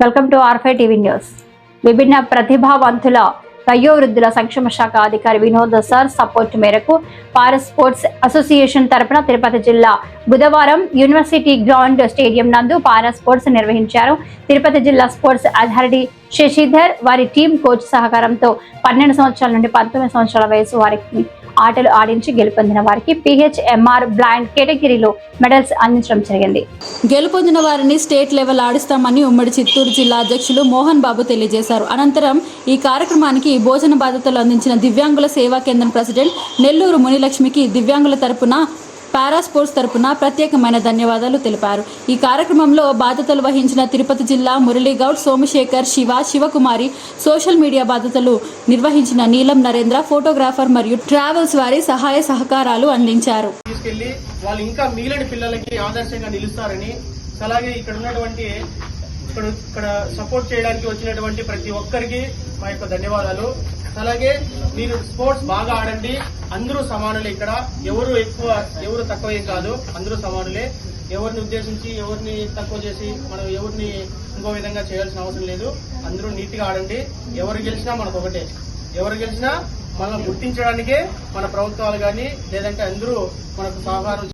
Welcome to ఆర్ఫై TV news విభిన్న ప్రతిభావంతుల వయోవృద్ధుల సంక్షేమ శాఖ అధికారి వినోద్ సార్ సపోర్ట్ మేరకు పారస్ స్పోర్ట్స్ అసోసియేషన్ తరపున తిరుపతి జిల్లా బుధవారం యూనివర్సిటీ గ్రౌండ్ స్టేడియం నందు పారా స్పోర్ట్స్ నిర్వహించారు. తిరుపతి జిల్లా స్పోర్ట్స్ అథారిటీ శశిధర్ వారి టీం కోచ్ సహకారంతో పన్నెండు సంవత్సరాల నుండి పంతొమ్మిది సంవత్సరాల వయసు వారికి ఆటలు ఆడించి గెలుపొందిన వారికి పిహెచ్ఎంఆర్ బ్లైండ్ కేటగిరీలో మెడల్స్ అందించడం జరిగింది. గెలుపొందిన వారిని స్టేట్ లెవెల్ ఆడిస్తామని ఉమ్మడి చిత్తూరు జిల్లా అధ్యక్షులు మోహన్ బాబు తెలియజేశారు. అనంతరం ఈ కార్యక్రమానికి భోజన బాధ్యతలు అందించిన దివ్యాంగుల సేవా కేంద్రం ప్రెసిడెంట్ నెల్లూరు మునిలక్ష్మికి దివ్యాంగుల తరపున పారా స్పోర్ట్స్ తరపున ప్రత్యేకమైన ధన్యవాదాలు తెలిపారు. ఈ కార్యక్రమంలో బాధ్యతలు వహించిన తిరుపతి జిల్లా మురళీగౌడ్ సోమశేఖర్ శివ శివకుమారి సోషల్ మీడియా బాధ్యతలు నిర్వహించిన నీలం నరేంద్ర ఫోటోగ్రాఫర్ మరియు ట్రావెల్స్ వారి సహాయ సహకారాలు అందించారు. తీసుకెళ్ళి వాళ్ళు ఇంకా మిగిలిన పిల్లలకి ఆదర్శంగా నిలుస్తారని అలాగే ఇక్కడ ఉన్నటువంటి ఇక్కడ ఇక్కడ సపోర్ట్ చేయడానికి వచ్చినటువంటి ప్రతి ఒక్కరికి మా యొక్క ధన్యవాదాలు. అలాగే మీరు స్పోర్ట్స్ బాగా ఆడండి. అందరూ సమానులే ఇక్కడ. ఎవరు ఎక్కువ ఎవరు తక్కువ ఏం కాదు. అందరూ సమానులే. ఎవరిని ఉద్దేశించి ఎవరిని తక్కువ చేసి మనం ఎవరిని ఇంకో విధంగా చేయాల్సిన అవసరం లేదు. అందరూ నీట్గా ఆడండి. ఎవరు గెలిచినా మనకు ఒకటే. ఎవరు గెలిచినా మనం గుర్తించడానికే మన ప్రభుత్వాలు కానీ లేదంటే అందరూ మనకు సహకారం